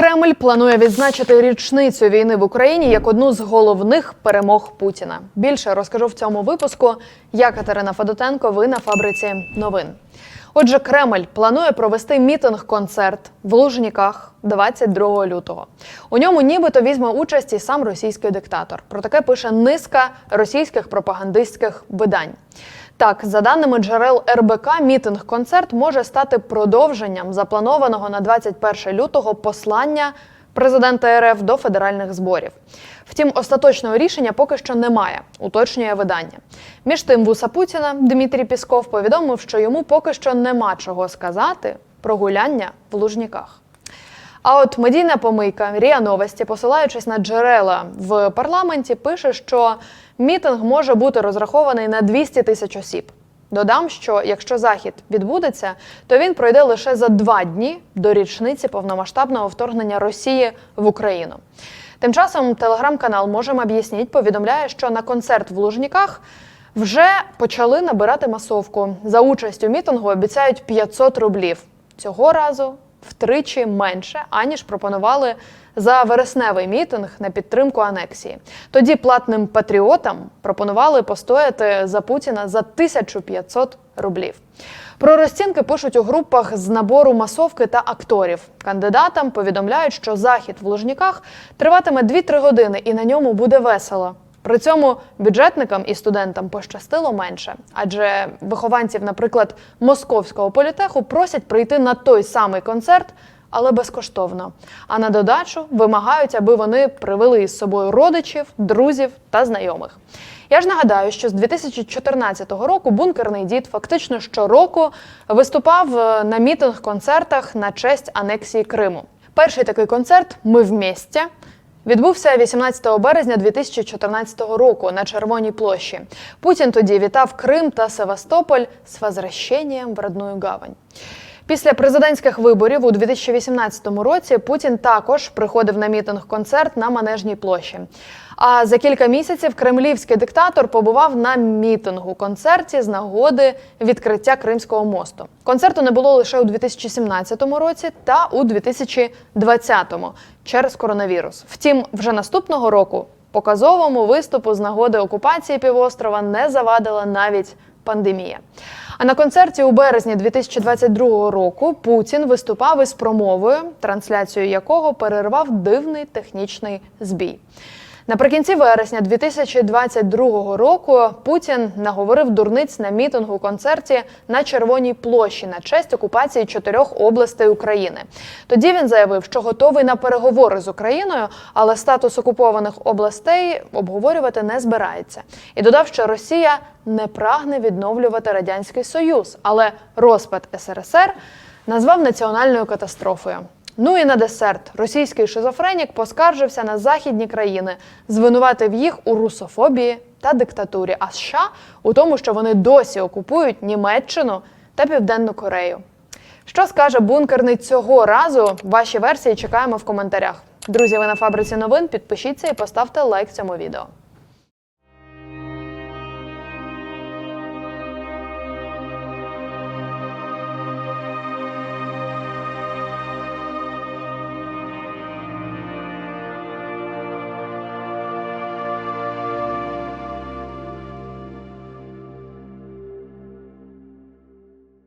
Кремль планує відзначити річницю війни в Україні як одну з головних перемог Путіна. Більше розкажу в цьому випуску. Я Катерина Федотенко. Ви на фабриці новин. Отже, Кремль планує провести мітинг-концерт в Лужніках 22 лютого. У ньому нібито візьме участь і сам російський диктатор. Про таке пише низка російських пропагандистських видань. Так, за даними джерел РБК, мітинг-концерт може стати продовженням запланованого на 21 лютого послання президента РФ до федеральних зборів. Втім, остаточного рішення поки що немає, уточнює видання. Між тим, вуса Путіна Дмитрій Пісков повідомив, що йому поки що нема чого сказати про гуляння в Лужніках. А от медійна помийка Ріа Новості, посилаючись на джерела в парламенті, пише, що мітинг може бути розрахований на 200 тисяч осіб. Додам, що якщо захід відбудеться, то він пройде лише за два дні до річниці повномасштабного вторгнення Росії в Україну. Тим часом телеграм-канал «Можемо об'ясніть» повідомляє, що на концерт в Лужніках вже почали набирати масовку. За участь у мітингу обіцяють 500 рублів. Цього разу втричі менше, аніж пропонували за вересневий мітинг на підтримку анексії. Тоді платним патріотам пропонували постояти за Путіна за 1500 рублів. Про розцінки пишуть у групах з набору масовки та акторів. Кандидатам повідомляють, що захід в Лужніках триватиме 2-3 години і на ньому буде весело. При цьому бюджетникам і студентам пощастило менше, адже вихованців, наприклад, московського політеху просять прийти на той самий концерт, але безкоштовно. А на додачу вимагають, аби вони привели із собою родичів, друзів та знайомих. Я ж нагадаю, що з 2014 року бункерний дід фактично щороку виступав е, на мітинг-концертах на честь анексії Криму. Перший такий концерт Ми вместе Відбувся 18 березня 2014 року на Червоній площі. Путін тоді вітав Крим та Севастополь з возвращенням в родную гавань. Після президентських виборів у 2018 році Путін також приходив на мітинг-концерт на Манежній площі. А за кілька місяців кремлівський диктатор побував на мітингу концерті з нагоди відкриття Кримського мосту. Концерту не було лише у 2017 році та у 2020 через коронавірус. Втім, вже наступного року показовому виступу з нагоди окупації півострова не завадила навіть пандемія. А на концерті у березні 2022 року Путін виступав із промовою, трансляцію якого перервав дивний технічний збій. Наприкінці вересня 2022 року Путін наговорив дурниць на мітингу концерті на Червоній площі на честь окупації чотирьох областей України. Тоді він заявив, що готовий на переговори з Україною, але статус окупованих областей обговорювати не збирається. І додав, що Росія не прагне відновлювати радянський союз, але розпад СРСР назвав національною катастрофою. Ну і на десерт російський шизофренік поскаржився на західні країни, звинуватив їх у русофобії та диктатурі, а США у тому, що вони досі окупують Німеччину та Південну Корею. Що скаже бункерний цього разу? Ваші версії чекаємо в коментарях. Друзі, ви на фабриці новин. Підпишіться і поставте лайк цьому відео.